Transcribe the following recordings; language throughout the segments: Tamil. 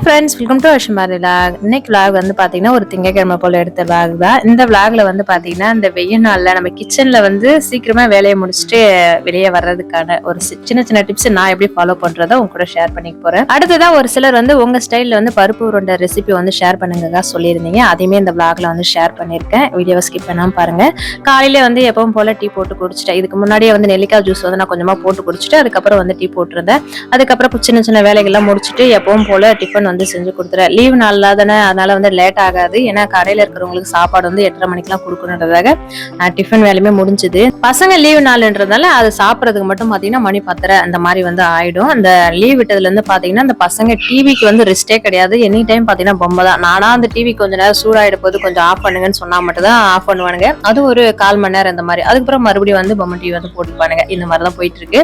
Friends welcome to Ashmari vlog இன்னைக்கு விலாக் வந்து பார்த்தீங்கன்னா ஒரு திங்கக்கிழமை போல எடுத்த விலாக் தான். இந்த விலாக்ல வந்து பார்த்தீங்கன்னா இந்த வெயில் நாளில் நம்ம கிச்சனில் வந்து சீக்கிரமாக வேலையை முடிச்சுட்டு வெளியே வர்றதுக்கான ஒரு சி- சின்ன சின்ன டிப்ஸ் நான் எப்படி ஃபாலோ பண்ணுறதோ உங்க கூட ஷேர் பண்ணிக்க போகிறேன் அடுத்ததான் ஒரு சிலர் வந்து உங்கள் ஸ்டைலில் வந்து பருப்பு உருண்டை ரெசிபி வந்து ஷேர் பண்ணுங்க சொல்லியிருந்தீங்க. அதையுமே இந்த விலாக்ல வந்து ஷேர் பண்ணியிருக்கேன். வீடியோவை ஸ்கிப் பண்ணாமல் பாருங்கள் காலையில் வந்து எப்பவும் போல டீ போட்டு குடிச்சிட்டேன். இதுக்கு முன்னாடியே வந்து நெல்லிக்காய் ஜூஸ் வந்து நான் கொஞ்சமாக போட்டு குடிச்சிட்டு அதுக்கப்புறம் வந்து டீ போட்டிருந்தேன். அதுக்கப்புறம் சின்ன சின்ன வேலைகள்லாம் முடிச்சுட்டு எப்பவும் போல டிஃபன் வந்து செஞ்சு கொடுத்துறேன் லீவ் நாள் தானே அதனால வந்து லேட் ஆகாது. ஏன்னா கடையில் இருக்கிறவங்களுக்கு சாப்பாடு வந்து எட்டரை மணிக்கெலாம் கொடுக்கணுன்றதாக டிஃபன் வேலையுமே முடிஞ்சுது. பசங்க லீவ் நாள்ன்றதால அது சாப்பிட்றதுக்கு மட்டும் பார்த்தீங்கன்னா மணி பத்தரை அந்த மாதிரி வந்து ஆயிடும். அந்த லீவ் விட்டதுலேருந்து பார்த்தீங்கன்னா அந்த பசங்க டிவிக்கு வந்து ரெஸ்டே கிடையாது. எனி டைம் பார்த்தீங்கன்னா பொம்மை தான். நானா அந்த டிவி கொஞ்ச நேரம் சூடாகிட போது கொஞ்சம் ஆஃப் பண்ணுங்கன்னு சொன்னால் மட்டும் தான் ஆஃப் பண்ணுவானுங்க. அது ஒரு கால் மணி நேரம் இந்த மாதிரி. அதுக்கப்புறம் மறுபடியும் வந்து பொம்மை டிவி வந்து போட்டுப்பானுங்க. இந்த மாதிரி தான் போயிட்டு இருக்கு.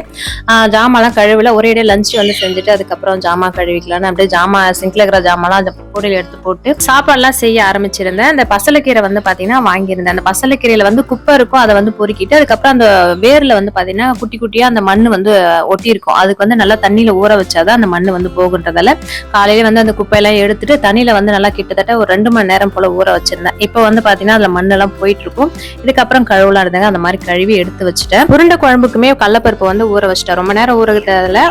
ஜாமான்லாம் கழுவில. ஒரே இடையே லஞ்ச் வந்து செஞ்சுட்டு அதுக்கப்புறம் ஜாமான் கழுவிக்கலாம்னு அப்படியே ஜாமான் சிங்க்ல இருக்கிற ஜாமெல்லாம் அந்த பொடியில் எடுத்து போட்டு சாப்பாடுலாம் செய்ய ஆரம்பிச்சிருந்தேன். அந்த பசலைக்கீரை வந்து பாத்தீங்கன்னா வாங்கியிருந்தேன். அந்த பசலைக்கீரையில வந்து குப்பை இருக்கும் அதை வந்து பொறுக்கிட்டு அதுக்கப்புறம் அந்த வேர்ல வந்து பாத்தீங்கன்னா குட்டி குட்டியா அந்த மண் வந்து ஒட்டி இருக்கும் அதுக்கு வந்து நல்லா தண்ணியில ஊற வச்சாதான் அந்த மண் வந்து போகுன்றதால காலையில வந்து அந்த குப்பையெல்லாம் எடுத்துட்டு தண்ணியில வந்து நல்லா கிட்டத்தட்ட ஒரு ரெண்டு மணி நேரம் போல ஊற வச்சிருந்தேன். இப்போ வந்து பாத்தீங்கன்னா அதுல மண்ணெல்லாம் போயிட்டு இருக்கும் இதுக்கப்புறம் கழுவலாம் இருந்தாங்க. அந்த மாதிரி கழுவி எடுத்து வச்சுட்டேன். உருண்டை குழம்புக்குமே கடலப்பருப்பு வந்து ஊற வச்சுட்டேன். ரொம்ப நேரம் ஊற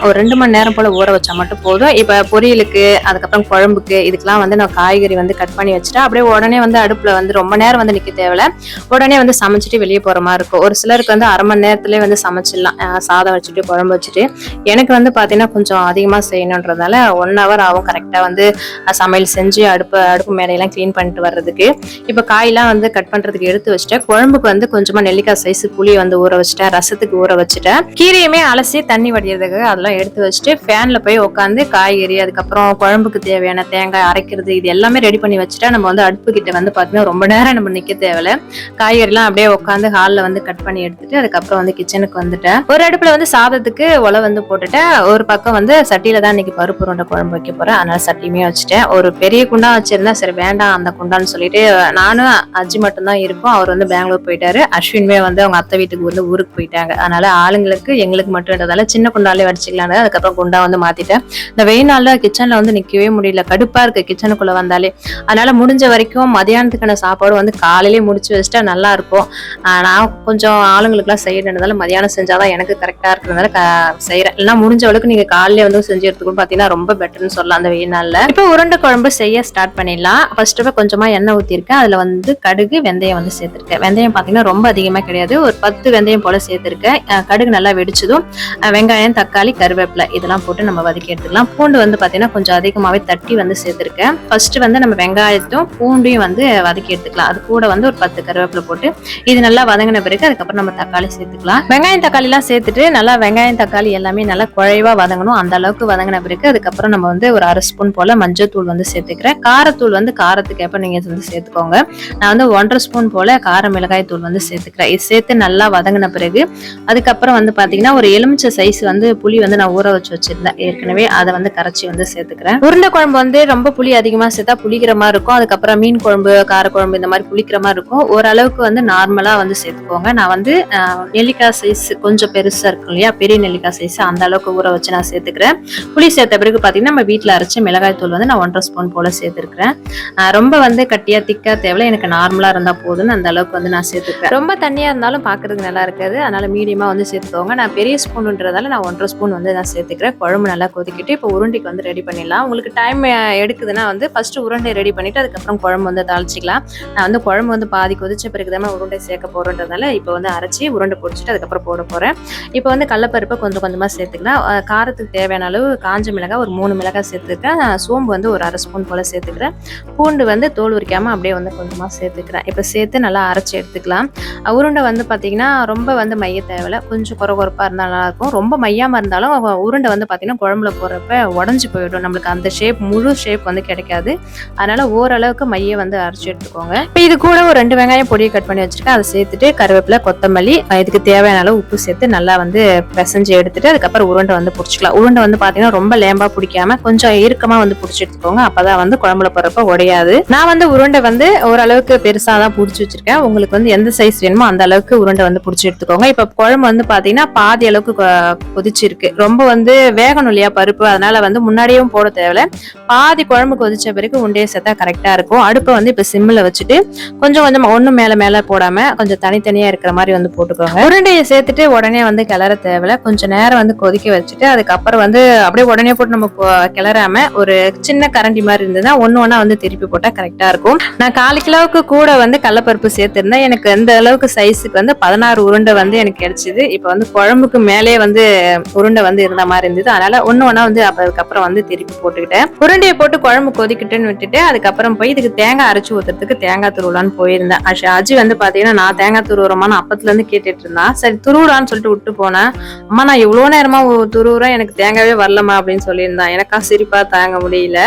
ஒரு ரெண்டு மணி நேரம் போல ஊற வச்சா மட்டும் போதும். இப்ப பொரியலுக்கு அதுக்கப்புறம் குழம்புக்கு இதுக்கெல்லாம் வந்து நான் காய்கறி வந்து கட் பண்ணி வச்சுட்டேன். அப்படியே உடனே வந்து அடுப்புல வந்து ரொம்ப நேரம் வந்து நிக்க தேவையில்ல. உடனே வந்து சமைச்சிட்டு வெளியே போற மாதிரி இருக்கும். ஒரு சிலருக்கு வந்து அரை மணி நேரத்திலே வந்து சமைச்சிடலாம். சாதம் வச்சுட்டு குழம்பு வச்சுட்டு. எனக்கு வந்து பாத்தீங்கன்னா கொஞ்சம் அதிகமா செய்யணுன்றதால ஒன் ஹவர் ஆகும் கரெக்டா வந்து சமையல் செஞ்சு அடுப்பு அடுப்பு மேடையெல்லாம் க்ளீன் பண்ணிட்டு வர்றதுக்கு. இப்போ காயெல்லாம் வந்து கட் பண்றதுக்கு எடுத்து வச்சுட்டேன். குழம்புக்கு வந்து கொஞ்சமா நெல்லிக்காய் சைஸ் புளி வந்து ஊற வச்சுட்டேன். ரசத்துக்கு ஊற வச்சுட்டேன். கீரையுமே அலசி தண்ணி வடிகிறதுக்கு அதெல்லாம் எடுத்து வச்சுட்டு ஃபேன்ல போய் உட்காந்து காய்கறி அதுக்கப்புறம் குழம்பு குழம்புக்கு தேவையான தேங்காய் அரைக்கிறது இது எல்லாமே ரெடி பண்ணி வச்சுட்டா நம்ம வந்து அடுப்பு கிட்ட வந்து பார்த்தீங்கன்னா ரொம்ப நேரம் நம்ம நிக்க தேவையில்ல. காய்கறிலாம் அப்படியே உட்காந்து ஹாலில் வந்து கட் பண்ணி எடுத்துட்டு அதுக்கப்புறம் வந்து கிச்சனுக்கு வந்துட்டேன். ஒரு அடுப்புல வந்து சாதத்துக்கு உலை வந்து போட்டுட்டேன். ஒரு பக்கம் வந்து சட்டியில தான் இன்னைக்கு பருப்பு உருண்டை குழம்பு வைக்க போறேன். அதனால சட்டியுமே வச்சுட்டேன். ஒரு பெரிய குண்டா வச்சிருந்தேன் சரி வேண்டாம் அந்த குண்டான்னு சொல்லிட்டு நானும் அஜி மட்டும்தான் இருக்கும். அவர் வந்து பெங்களூர் போயிட்டாரு. அஸ்வின்மே வந்து அவங்க அத்தை வீட்டுக்கு வந்து ஊருக்கு போயிட்டாங்க. அதனால ஆளுங்களுக்கு எங்களுக்கு மட்டும்ன்றதால சின்ன குண்டாலே வடிச்சுக்கலான்னு அதுக்கப்புறம் குண்டா வந்து மாத்திட்டேன். இந்த வெயில் நாள்ல கிச்சன்ல வந்து நிக்கவே முடியல. கடுப்பா இருக்கு கிச்சனுக்குள்ள வந்தாலே. அதனால முடிஞ்ச வரைக்கும் மதியானத்துக்கான சாப்பாடு வந்து காலையிலே முடிச்சு வச்சுட்டா நல்லா இருக்கும். நான் கொஞ்சம் ஆளுங்களுக்குலாம் செய்யறதுனால மதியானம் செஞ்சாதான் எனக்கு கரெக்டா இருக்கிறதுனால க- செய்யறேன் இல்லைன்னா முடிஞ்ச அளவுக்கு நீங்க காலையிலே வந்து செஞ்சு எடுத்துக்கணும் பாத்தீங்கன்னா ரொம்ப பெட்டர்னு சொல்லலாம் அந்த வெயில் நாளில். இப்போ உருண்டை குழம்பு செய்ய ஸ்டார்ட் பண்ணிடலாம். ஃபர்ஸ்ட் ஆஃப் கொஞ்சமா எண்ணெய் ஊத்திருக்கேன். அதுல வந்து கடுகு வெந்தயம் வந்து சேர்த்திருக்கேன். வெந்தயம் பாத்தீங்கன்னா ரொம்ப அதிகமா கிடையாது. ஒரு பத்து வெந்தயம் போல சேர்த்திருக்கேன். கடுகு நல்லா வெடிச்சதும் வெங்காயம் தக்காளி கருவேப்பிலை இதெல்லாம் போட்டு நம்ம வதக்கி எடுத்துக்கலாம். பூண்டு வந்து பாத்தீங்கன்னா கொஞ்சம் அதிகமாகவே தட்டி வந்து சேர்த்துருக்கேன். ஃபஸ்ட்டு வந்து நம்ம வெங்காயத்தையும் பூண்டையும் வந்து வதக்கி எடுத்துக்கலாம். அது கூட வந்து ஒரு பத்து கருவேப்பிலை போட்டு இது நல்லா வதங்கின பிறகு அதுக்கப்புறம் நம்ம தக்காளி சேர்த்துக்கலாம். வெங்காயம் தக்காளிலாம் சேர்த்துட்டு நல்லா வெங்காயம் தக்காளி எல்லாமே நல்லா குழைவா வதங்கணும். அந்த அளவுக்கு வதங்கின பிறகு அதுக்கப்புறம் நம்ம வந்து ஒரு அரை ஸ்பூன் போல் மஞ்சள் தூள் வந்து சேர்த்துக்கிறேன். காரத்தூள் வந்து காரத்துக்கு ஏற்ப நீங்கள் வந்து சேர்த்துக்கோங்க. நான் வந்து ஒன்றரை ஸ்பூன் போல் கார மிளகாய் தூள் வந்து சேர்த்துக்கிறேன். இது சேர்த்து நல்லா வதங்கின பிறகு அதுக்கப்புறம் வந்து பார்த்தீங்கன்னா ஒரு எலுமிச்சை சைஸ் வந்து புளி வந்து நான் ஊற வச்சு வச்சுருந்தேன். ஏற்கனவே அதை வந்து கரைச்சி வந்து சேர்த்துக்கிறேன். உருண்டை குழம்பு வந்து ரொம்ப புளி அதிகமா சேர்த்தா புளிக்கிற மாதிரி இருக்கும். அதுக்கப்புறம் மீன் குழம்பு காரக்குழம்பு இந்த மாதிரி புளிக்கிற மாதிரி இருக்கும். ஓரளவுக்கு வந்து நார்மலா வந்து சேர்த்துக்கோங்க. நான் வந்து நெல்லிக்காய் சைஸ் கொஞ்சம் பெருசா இருக்கும் இல்லையா? பெரிய நெல்லிக்காய் சைஸ் அந்த அளவுக்கு ஊற வச்சு நான் சேர்த்துக்கிறேன். புளி சேர்த்த பிறகு பாத்தீங்கன்னா நம்ம வீட்டில் அரைச்ச மிளகாய் தூள் வந்து நான் ஒன்றரை ஸ்பூன் போல சேர்த்துருக்கிறேன். ரொம்ப வந்து கட்டியா திக்கா தேவையில்ல. எனக்கு நார்மலா இருந்தா போதும்னு அந்த அளவுக்கு வந்து நான் சேர்த்துக்கிறேன். ரொம்ப தண்ணியா இருந்தாலும் பாக்குறதுக்கு நல்லா இருக்காது. அதனால மீடியமா வந்து சேர்த்துக்கோங்க. நான் பெரிய ஸ்பூனுன்றதால நான் ஒன்றரை ஸ்பூன் வந்து நான் சேர்த்துக்கிறேன். குழம்பு நல்லா கொதிக்கிட்டு இப்போ உருண்டைக்கு வந்து ரெடி பண்ணிடலாம். உங்களுக்கு டைம் எடுக்குதுன்னா வந்து ஃபஸ்ட்டு உருண்டை ரெடி பண்ணிட்டு அதுக்கப்புறம் குழம்பு வந்து தாளிச்சிக்கலாம். நான் வந்து குழம்பு வந்து பாதி கொதிச்ச பிறகு தான் உருண்டை சேர்க்க போகிறோன்றதுனால இப்போ வந்து அரைச்சி உருண்டை பிடிச்சிட்டு அதுக்கப்புறம் போட போகிறேன் இப்போ வந்து கடலப்பருப்பை கொஞ்சம் கொஞ்சமாக சேர்த்துக்கலாம். காரத்துக்கு தேவையான அளவு காஞ்ச மிளகாய் ஒரு மூணு மிளகாய் சேர்த்துக்கிறேன் சோம்பு வந்து ஒரு அரை ஸ்பூன் போல் சேர்த்துக்கிறேன். பூண்டு வந்து தோல் உரிக்காமல் அப்படியே வந்து கொஞ்சமாக சேர்த்துக்கிறேன். இப்போ சேர்த்து நல்லா அரைச்சி எடுத்துக்கலாம். உருண்டை வந்து பார்த்திங்கன்னா ரொம்ப வந்து மைய தேவையில்லை. கொஞ்சம் குறை குறப்பாக இருந்தால் நல்லாயிருக்கும் ரொம்ப மையமாக இருந்தாலும் உருண்டை வந்து பார்த்திங்கன்னா குழம்புல போடுறப்ப உடஞ்சி போயிடும். நம்மளுக்கு அந்த ஷேப் முழு ஷேப் வந்து கிடைக்காது. அதனால ஓரளவுக்கு மைய வந்து அரைச்சி எடுத்துக்கோங்க. இப்போ இது கூட ஒரு ரெண்டு வெங்காயம் பொடியை கட் பண்ணி வச்சிருக்கேன். அதை சேர்த்துட்டு கருவேப்பிலை கொத்தமல்லி இதுக்கு தேவையான அளவு உப்பு சேர்த்து நல்லா வந்து பிசைஞ்சு எடுத்துட்டு அதுக்கப்புறம் உருண்டை வந்து பிடிச்சிக்கலாம். உருண்டை வந்து பார்த்தீங்கன்னா ரொம்ப லேம்பா பிடிக்காம கொஞ்சம் இறுக்கமாக வந்து பிடிச்சி எடுத்துக்கோங்க. அப்போதான் வந்து குழம்புல போறப்ப உடையாது. நான் வந்து உருண்டை வந்து ஓரளவுக்கு பெருசாக தான் பிடிச்சி வச்சிருக்கேன். உங்களுக்கு வந்து எந்த சைஸ் வேணுமோ அந்த அளவுக்கு உருண்டை வந்து பிடிச்சி எடுத்துக்கோங்க. இப்போ குழம்பு வந்து பார்த்தீங்கன்னா பாதி அளவுக்கு கொதிச்சிருக்கு. ரொம்ப வந்து வேகணும் இல்லையா பருப்பு? அதனால வந்து முன்னாடியும் போட தேவை அப்படின்றதால பாதி குழம்பு கொதிச்ச பிறகு உண்டையை சேர்த்தா கரெக்டா இருக்கும். அடுப்பை வந்து இப்ப சிம்மில் வச்சுட்டு கொஞ்சம் கொஞ்சம் ஒன்று மேல மேல போடாம கொஞ்சம் தனித்தனியா இருக்கிற மாதிரி வந்து போட்டுக்கோங்க. உருண்டையை சேர்த்துட்டு உடனே வந்து கிளற தேவையில்ல. கொஞ்சம் நேரம் வந்து கொதிக்க வச்சுட்டு அதுக்கப்புறம் வந்து அப்படியே உடனே போட்டு நம்ம கிளறாம ஒரு சின்ன கரண்டி மாதிரி இருந்ததுன்னா ஒன்னு ஒன்னா வந்து திருப்பி போட்டா கரெக்டா இருக்கும். நான் கால் கிலோவுக்கு கூட வந்து கடலப்பருப்பு சேர்த்திருந்தேன். எனக்கு அந்த அளவுக்கு சைஸுக்கு வந்து பதினாறு உருண்டை வந்து எனக்கு கிடைச்சிது. இப்போ வந்து குழம்புக்கு மேலே வந்து உருண்டை வந்து இருந்த மாதிரி இருந்தது. அதனால ஒன்று ஒன்னா வந்து அப்ப அதுக்கப்புறம் வந்து திருப்பி போட்டு போட்டுக்கிட்டேன். உருண்டையை போட்டு குழம்பு கொதிக்கிட்டுன்னு விட்டுட்டு அதுக்கப்புறம் போய் இதுக்கு தேங்காய் அரைச்சு ஊத்துறதுக்கு தேங்காய் துருவலான்னு போயிருந்தேன். அஷ்- அஜி வந்து பாத்தீங்கன்னா நான் தேங்காய் துருவுறமான அப்பத்துல இருந்து கேட்டுட்டு இருந்தான். சரி துருவுறான்னு சொல்லிட்டு விட்டு போனேன். அம்மா நான் இவ்வளவு நேரமா துருவுறேன்? எனக்கு தேங்காவே வரலமா அப்படின்னு சொல்லியிருந்தான். எனக்கா சிரிப்பா தாங்க முடியல.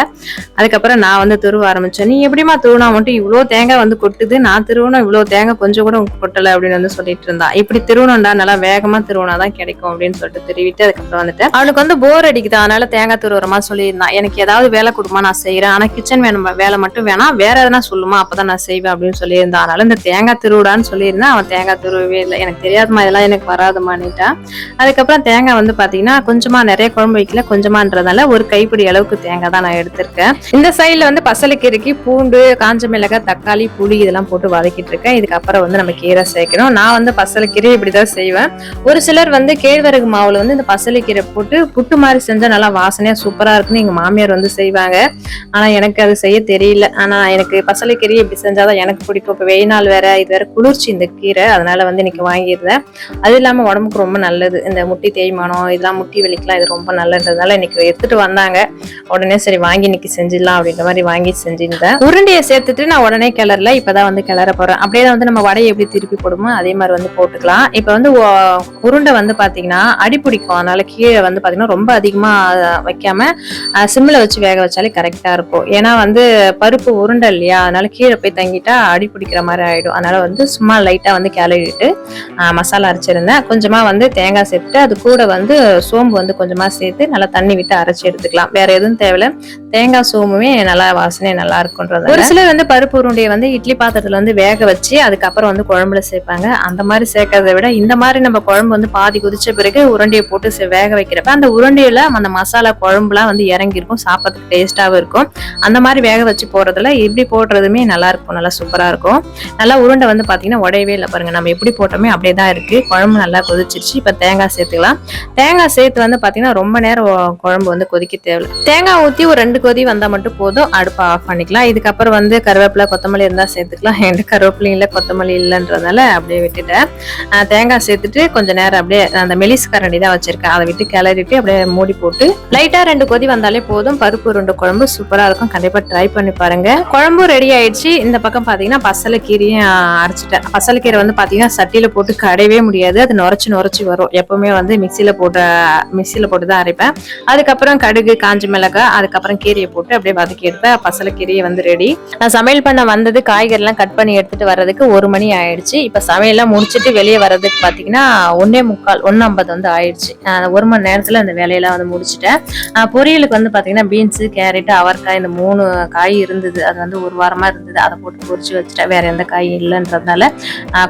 அதுக்கப்புறம் நான் வந்து துருவ ஆரம்பிச்சேன். நீ எப்படிமா துருவனா? மட்டும் இவ்வளவு தேங்காய் வந்து கொட்டுது. நான் திருவணும் இவ்வளவு தேங்காய் கொஞ்சம் கூட கொட்டல அப்படின்னு வந்து சொல்லிட்டு இருந்தா இப்படி திருவணும்டா நல்லா வேகமா திருவனாதான் கிடைக்கும் அப்படின்னு சொல்லிட்டு திருவிட்டு அதுக்கப்புறம் வந்துட்டு அவனுக்கு வந்து போர் அடிக்குது. அதனால தேங்காய் துருவுறமா சொல்லியிருந்தான். எனக்கு ஏதாவது வேலை கொடுமா நான் செய்யறேன் ஆனா கிச்சன் வேணும் வேலை மட்டும் வேணாம் வேற எதனா சொல்லுமா அப்பதான் நான் செய்வேன் அப்படின்னு சொல்லியிருந்தான் அதனால இந்த தேங்காய் திருவிடான்னு சொல்லியிருந்தேன் அவன் தேங்காய் திருவே இல்லை. எனக்கு தெரியாதுமா இதெல்லாம் எனக்கு வராதுமான்னுட்டான் அதுக்கப்புறம் தேங்காய் வந்து பாத்தீங்கன்னா கொஞ்சமா நிறைய குழம்பு வைக்கல கொஞ்சமான்றதால ஒரு கைப்பிடி அளவுக்கு தேங்காய் தான் நான் எடுத்திருக்கேன். இந்த சைடில் வந்து பசலைக்கீரைக்கு பூண்டு காஞ்ச மிளகாய் தக்காளி புளி இதெல்லாம் போட்டு வதக்கிட்டு இருக்கேன். இதுக்கப்புறம் வந்து நம்ம கீரை சேர்க்கணும். நான் வந்து பசலைக்கீரை இப்படிதான் செய்வேன். ஒரு சிலர் வந்து கேழ்வரகு மாவுல வந்து இந்த பசலைக்கீரை போட்டு புட்டு மாதிரி செஞ்சா நல்லா வாசனையா சூப்பரா இருக்குன்னு எங்க மாமியார் வந்து செய்வாங்க. ஆனால் எனக்கு அது செய்ய தெரியல. ஆனால் எனக்கு பசலைக்கீரை இப்படி செஞ்சாதான் எனக்கு பிடிக்கும். இப்போ வெயில் நாள் வேற இது வேற குளிர்ச்சி இந்த கீரை. அதனால வந்து இன்னைக்கு வாங்கியிருந்தேன். அது இல்லாமல் உடம்புக்கு ரொம்ப நல்லது. இந்த முட்டி தேய்மானம் இதெல்லாம் முட்டி வலிக்கலாம் இது ரொம்ப நல்லதுன்றதுனால இன்னைக்கு எடுத்துட்டு வந்தாங்க. உடனே சரி வாங்கி இன்னைக்கு செஞ்சிடலாம் அப்படின்ற மாதிரி வாங்கி செஞ்சிருந்தேன். உருண்டையை சேர்த்துட்டு நான் உடனே கிளறல. இப்பதான் வந்து கிளற போறேன். அப்படியே தான் வந்து நம்ம வடையை எப்படி திருப்பி போடுமோ அதே மாதிரி வந்து போட்டுக்கலாம். இப்போ வந்து உருண்டை வந்து பார்த்தீங்கன்னா அடி பிடிக்கும் அதனால கீழே வந்து பார்த்தீங்கன்னா ரொம்ப அதிகமாக வைக்காம சிம்மில் வச்சு வேக வச்சாலே கரெக்டாக இருக்கும். ஏன்னா வந்து பருப்பு உருண்டை இல்லையா? அதனால கீழே போய் தங்கிட்டா அடி பிடிக்கிற மாதிரி ஆகிடும் அதனால வந்து சும்மா லைட்டாக வந்து கிளறிட்டு மசாலா அரைச்சிருந்தேன். கொஞ்சமாக வந்து தேங்காய் சேர்த்துட்டு அது கூட வந்து சோம்பு வந்து கொஞ்சமாக சேர்த்து நல்லா தண்ணி விட்டு அரைச்சி எடுத்துக்கலாம். வேறு எதுவும் தேவையில்ல. தேங்காய் சோமுமே நல்லா வாசனை நல்லா இருக்குன்றது ஒரு சிலர் வந்து பருப்பு உருண்டையை வந்து இட்லி பாத்திரத்துல வந்து வேக வச்சு அதுக்கப்புறம் வந்து குழம்புல சேர்ப்பாங்க. அந்த மாதிரி சேர்க்கறதை விட இந்த மாதிரி நம்ம குழம்பு வந்து பாதி குதிச்ச பிறகு உருண்டையை போட்டு சே- வேக வைக்கிறப்ப அந்த உருண்டையில அந்த மசாலா குழம்புலாம் வந்து இறங்கியிருக்கும் சாப்பிட்றதுக்கு டேஸ்டாகவும் இருக்கும். அந்த மாதிரி வேக வச்சு போடுறதுல இப்படி போடுறதுமே நல்லா இருக்கும் நல்லா சூப்பராக இருக்கும். நல்லா உருண்டை வந்து பார்த்தீங்கன்னா உடையவே இல்லை பாருங்க. நம்ம எப்படி போட்டோமே அப்படியே தான் இருக்கு. குழம்பு நல்லா கொதிச்சிருச்சு இப்போ தேங்காய் சேர்த்துக்கலாம். தேங்காய் சேர்த்து வந்து பார்த்தீங்கன்னா ரொம்ப நேரம் குழம்பு வந்து கொதிக்க தேவையில்ல. தேங்காய் ஊற்றி ஒரு ரெண்டு கொதி வந்தால் மட்டும் போதும் அடுப்பை ஆஃப் பண்ணிக்கலாம். இதுக்கப்புறம் வந்து கருவேப்பிலை கொத்தமல்லி இருந்தால் சேர்த்துக்கலாம். என்கிட்ட கருவேப்பிலையும் இல்லை கொத்தமல்லி இல்லைன்றதுனால அப்படியே விட்டுட்டேன். தேங்காய் சேர்த்துட்டு கொஞ்ச நேரம் அப்படியே அந்த மெலிஸ் கரண்டி தான் வச்சிருக்கேன். அதை விட்டு கிளறிட்டு அப்படியே மூடி போட்டு லைட்டாக ரெண்டு கொதி வந்தாலே போதும். பருப்பு ரெண்டு குழம்பு சூப்பராக இருக்கும். கண்டிப்பாக ட்ரை பண்ணி பாருங்க. குழம்பு ரெடி ஆயிடுச்சு. இந்த பக்கம் பாத்தீங்கன்னா பசலைக்கீரையும் அரைச்சிட்டேன். பசலைக்கீரை வந்து பார்த்தீங்கன்னா சட்டியில் போட்டு கடையவே முடியாது. அது நுரைச்சி நுரைச்சி வரும். எப்பவுமே வந்து மிக்சியில் போட்டு மிக்சியில் போட்டு தான் அரைப்பேன். அதுக்கப்புறம் கடுகு காஞ்சி மிளகாய் அதுக்கப்புறம் கீரை கீரையை போட்டு அப்படியே வதக்கி எடுப்பேன் பசலக்கீரையை வந்து ரெடி நான் சமையல் பண்ண வந்தது காய்கறிலாம் கட் பண்ணி எடுத்துட்டு வர்றதுக்கு ஒரு மணி ஆயிடுச்சு. இப்போ சமையல்லாம் முடிச்சுட்டு வெளியே வர்றதுக்கு பார்த்தீங்கன்னா ஒன்னே முக்கால் ஒன்னு ஐம்பது வந்து ஆயிடுச்சு. ஒரு மணி நேரத்தில் அந்த வேலையெல்லாம் வந்து முடிச்சுட்டேன். பொரியலுக்கு வந்து பார்த்தீங்கன்னா பீன்ஸு கேரட்டு அவரைக்காய் இந்த மூணு காய் இருந்தது. அது வந்து ஒரு வாரமாக இருந்தது. அதை போட்டு பொரிச்சு வச்சுட்டேன். வேற எந்த காய் இல்லைன்றதுனால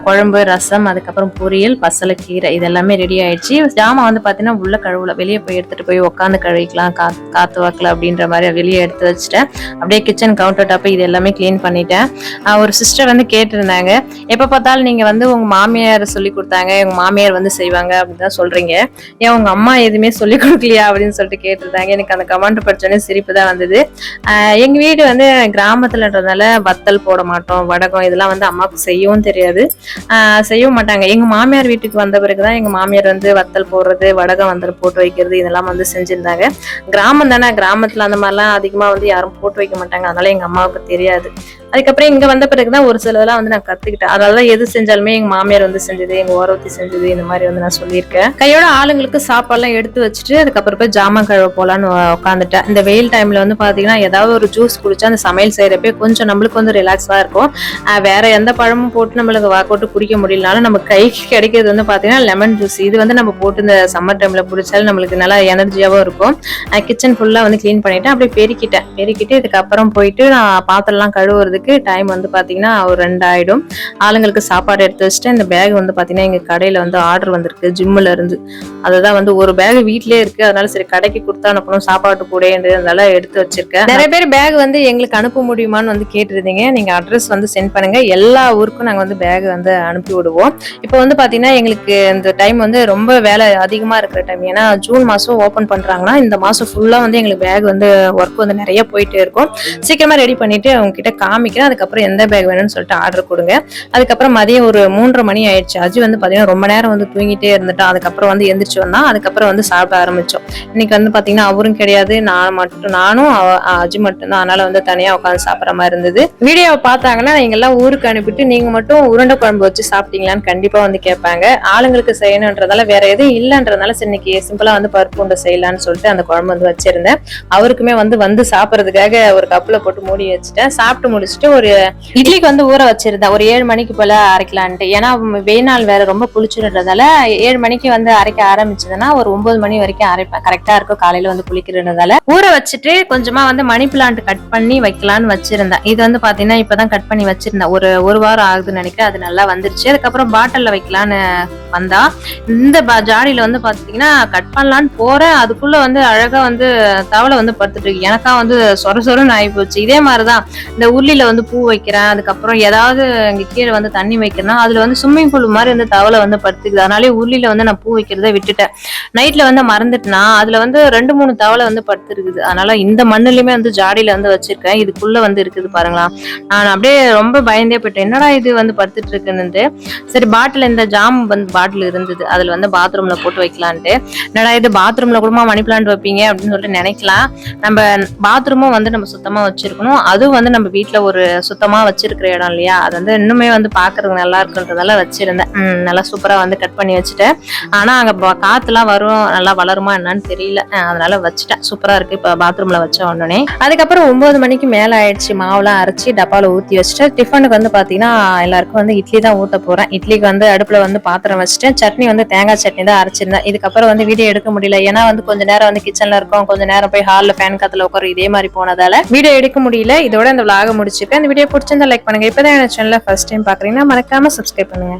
குழம்பு ரசம் அதுக்கப்புறம் பொரியல் பசலைக்கீரை இதெல்லாமே ரெடி ஆயிடுச்சு. ஜாமான் வந்து பார்த்தீங்கன்னா உள்ள கழுவுல. வெளியே போய் எடுத்துட்டு போய் உட்காந்து கழுவிக்கலாம் காத்து காத்து வாக்கல அப்படின்ற மாதிரி வெளியே எடுத்து வச்சுட்டேன். அப்படியே கிச்சன் கவுண்டர் டாப் இது எல்லாமே க்ளீன் பண்ணிட்டேன். ஒரு சிஸ்டர் வந்து கேட்டிருந்தாங்க. எப்போ பார்த்தாலும் நீங்கள் வந்து உங்க மாமியார் சொல்லி கொடுத்தாங்க எங்கள் மாமியார் வந்து செய்வாங்க அப்படின்னு தான் சொல்றீங்க. ஏன் உங்க அம்மா எதுவுமே சொல்லி கொடுக்கலையா அப்படின்னு சொல்லிட்டு கேட்டிருந்தாங்க. எனக்கு அந்த கமெண்ட் படித்தோடனே சிரிப்பு தான் வந்தது. எங்கள் வீடு வந்து கிராமத்துலன்றதுனால வத்தல் போட மாட்டோம் வடகம் இதெல்லாம் வந்து அம்மாவுக்கு செய்யவும் தெரியாது. செய்யவும் மாட்டாங்க. எங்கள் மாமியார் வீட்டுக்கு வந்த பிறகு தான் எங்கள் மாமியார் வந்து வத்தல் போடுறது வடகம் வந்து போட்டு வைக்கிறது இதெல்லாம் வந்து செஞ்சுருந்தாங்க. கிராமம் தானே கிராமத்தில் அந்த மாதிரிலாம் அதிகமா வந்து யாரும் போட்டு வைக்க மாட்டாங்க. அதனால எங்க அம்மாவுக்கு தெரியாது. அதுக்கப்புறம் இங்க வந்த பிறகுதான் ஒரு சிலதெல்லாம் வந்து நான் கத்துக்கிட்டேன். அதனால எது செஞ்சாலுமே எங்க மாமியார் வந்து செஞ்சது எங்க ஓரவத்தி செஞ்சது இந்த மாதிரி வந்து நான் சொல்லியிருக்கேன். கையோட ஆளுங்களுக்கு சாப்பாடுலாம் எடுத்து வச்சுட்டு அதுக்கப்புறம் போய் ஜாமான் கழுவ போலான்னு உட்காந்துட்டேன் இந்த வெயில் டைம்ல வந்து பாத்தீங்கன்னா ஏதாவது ஒரு ஜூஸ் குடிச்சா அந்த சமையல் செய்யறப்ப கொஞ்சம் நம்மளுக்கு வந்து ரிலாக்ஸா இருக்கும். வேற எந்த பழமும் போட்டு நம்மளுக்கு வாக்கோட்டு குடிக்க முடியலனாலும் நம்ம கைக்கு கிடைக்கிறது வந்து பாத்தீங்கன்னா லெமன் ஜூஸ் இது வந்து நம்ம போட்டு இந்த சம்மர் டைம்ல குடிச்சாலும் நம்மளுக்கு நல்லா எனர்ஜியாவும் இருக்கும். கிச்சன் ஃபுல்லா வந்து க்ளீன் பண்ணிட்டேன். அப்படியே பெருக்கிட்டேன். பெருக்கிட்டு இதுக்கப்புறம் போயிட்டு நான் பாத்திரம்லாம் கழுவுறதுக்கு வரதுக்கு டைம் வந்து பார்த்தீங்கன்னா ஒரு ரெண்டு ஆகிடும் ஆளுங்களுக்கு சாப்பாடு எடுத்து வச்சுட்டு இந்த பேக் வந்து பார்த்தீங்கன்னா எங்கள் கடையில் வந்து ஆர்டர் வந்திருக்கு. ஜிம்மில் இருந்து. அதுதான் வந்து ஒரு பேக் வீட்லேயே இருக்கு. அதனால சரி கடைக்கு கொடுத்து அனுப்பணும். சாப்பாட்டு கூட அதனால எடுத்து வச்சிருக்கேன். நிறைய பேர் பேக் வந்து எங்களுக்கு அனுப்ப முடியுமான்னு வந்து கேட்டிருந்தீங்க. நீங்கள் அட்ரஸ் வந்து சென்ட் பண்ணுங்கள் எல்லா ஊருக்கும் நாங்கள் வந்து பேக் வந்து அனுப்பி விடுவோம். இப்போ வந்து பார்த்தீங்கன்னா எங்களுக்கு இந்த டைம் வந்து ரொம்ப வேலை அதிகமாக இருக்கிற டைம் ஏன்னா ஜூன் மாதம் ஓப்பன் பண்ணுறாங்கன்னா இந்த மாதம் ஃபுல்லாக வந்து எங்களுக்கு பேக் வந்து ஒர்க் வந்து நிறைய போயிட்டே இருக்கும். சீக்கிரமாக ரெடி பண்ணிட்டு அவங்க கிட்ட காமிக்கிறேன் அதுக்கப்புறம் எந்த பேக் வேணும்னு சொல்லிட்டு ஆர்டர் கொடுங்க. அதுக்கப்புறம் மதியம் ஒரு மூன்றரை மணி ஆயிடுச்சு. அஜி வந்து பார்த்தீங்கன்னா ரொம்ப நேரம் வந்து தூங்கிட்டே இருந்துட்டோம் அதுக்கப்புறம் வந்து எந்திரிச்சு வந்தா அதுக்கப்புறம் வந்து சாப்பிட ஆரம்பித்தோம் இன்னைக்கு வந்து பார்த்தீங்கன்னா அவரும் கிடையாது. நான் மட்டும் நானும் அஜி மட்டும்தான். அதனால வந்து தனியாக உட்காந்து சாப்பிட்ற மாதிரி இருந்தது. வீடியோவை பார்த்தாங்கன்னா நீங்கள்லாம் ஊருக்கு அனுப்பிட்டு நீங்கள் மட்டும் உருண்டை குழம்பு வச்சு சாப்பிட்டீங்களான்னு கண்டிப்பாக வந்து கேட்பாங்க. ஆளுங்களுக்கு செய்யணுன்றதால வேற எதுவும் இல்லைன்றதுனால சரி இன்னைக்கு வந்து பருப்பு உண்டை செய்யலான்னு சொல்லிட்டு அந்த குழம்பு வந்து வச்சிருந்தேன். அவருக்குமே வந்து வந்து சாப்பிட்றதுக்காக ஒரு கப்பில் போட்டு மூடி வச்சுட்டேன். சாப்பிட்டு முடிச்சுட்டு ஒரு இட்லிக்கு வந்து ஊற வச்சிருந்தேன் ஒரு ஏழு மணிக்கு போல அரைக்கலான்ட்டு. ஏன்னா வெயில் நாள் வேற ரொம்ப புளிச்சுடுறதால ஏழு மணிக்கு வந்து அரைக்க ஆரம்பிச்சதுன்னா ஒரு ஒன்பது மணி வரைக்கும் அரைப்பேன். கரெக்டா இருக்கும் காலையில வந்து புளிக்கிறதுனால. ஊற வச்சுட்டு கொஞ்சமா வந்து மணி பிளான்ட் கட் பண்ணி வைக்கலாம்னு வச்சிருந்தேன். இது வந்து பாத்தீங்கன்னா இப்பதான் கட் பண்ணி வச்சிருந்தேன். ஒரு ஒரு வாரம் ஆகுதுன்னு நினைக்கிறேன் அது நல்லா வந்துருச்சு. அதுக்கப்புறம் பாட்டில்ல வைக்கலான்னு வந்தா இந்த ஜாடியில வந்து பாத்தீங்கன்னா கட் பண்ணலான்னு போறேன். அதுக்குள்ள வந்து அழகா வந்து தவளை வந்து படுத்துட்டு இருக்கு. எனக்கா வந்து சொர சொரன்னு ஆகி போச்சு. இதே மாதிரிதான் இந்த உருளில வந்து பூ வைக்கிறேன். அதுக்கப்புறம் ஏதாவது இங்க கீழே வந்து தண்ணி வைக்கிறேன்னா அதுல வந்து ஸ்விம்மிங் பூல் மாதிரி வந்து தவளை வந்து படுத்துக்குது. அதனாலே உருளில வந்து நான் பூ வைக்கிறத விட்டுட்டேன். நைட்ல வந்து மறந்துட்டேன்னா அதுல வந்து ரெண்டு மூணு தவளை வந்து படுத்துருக்குது. அதனால இந்த மண்ணுலயுமே வந்து ஜாடியில வந்து வச்சிருக்கேன். இதுக்குள்ள வந்து இருக்குது பாருங்களா. நான் அப்படியே ரொம்ப பயந்தே போயிட்டேன். என்னடா இது வந்து படுத்துட்டு இருக்குன்னு சரி பாட்டில் இந்த ஜாம் வந்து பாட்டில் இருந்தது. அதில் வந்து பாத்ரூமில் போட்டு வைக்கலான்ட்டு. என்னடா இது பாத்ரூமில் கூடமா மணி பிளான்ட் வைப்பீங்க அப்படின்னு சொல்லிட்டு நினைக்கலாம். நம்ம பாத்ரூமும் வந்து நம்ம சுத்தமாக வச்சிருக்கணும். அதுவும் வந்து நம்ம வீட்டில் ஒரு சுத்தமாக வச்சிருக்கிற இடம் இல்லையா? அது வந்து இன்னுமே வந்து பார்க்குறதுக்கு நல்லா இருக்குன்றதால வச்சுருந்தேன். நல்லா சூப்பராக வந்து கட் பண்ணி வச்சுட்டேன். ஆனால் அங்கே காற்றுலாம் வரும். நல்லா வளருமா என்னன்னு தெரியல. அதனால் அதனால வச்சுட்டேன். சூப்பராக இருக்குது இப்போ பாத்ரூமில் வச்ச உடனே. அதுக்கப்புறம் ஒம்பது மணிக்கு மேலே ஆயிடுச்சு. மாவுலாம் அரைச்சி டப்பாவில் ஊற்றி வச்சுட்டு டிஃபனுக்கு வந்து பார்த்தீங்கன்னா எல்லாருக்கும் வந்து இட்லி தான் ஊற்ற போகிறேன் இட்லிக்கு வந்து அடுப்பில் வந்து பாத்திரம் வச்சு வச்சுட்டேன். சட்னி வந்து தேங்காய் சட்னி தான் அரைச்சிருந்தேன். இதுக்கப்புறம் வந்து வீடியோ எடுக்க முடியல. ஏன்னா வந்து கொஞ்ச நேரம் வந்து கிச்சன்ல இருக்கும். கொஞ்ச நேரம் போய் ஹாலில் ஃபேன் காத்துல உட்கார இதே மாதிரி போனதால வீடியோ எடுக்க முடியல. இதோட இந்த விளாக முடிச்சிருக்கேன் இந்த வீடியோ பிடிச்சிருந்தா லைக் பண்ணுங்க. இப்போதான் என் சேனல்ல ஃபர்ஸ்ட் டைம் பாக்குறீங்கன்னா மறக்காம சப்ஸ்கிரைப் பண்ணுங்க.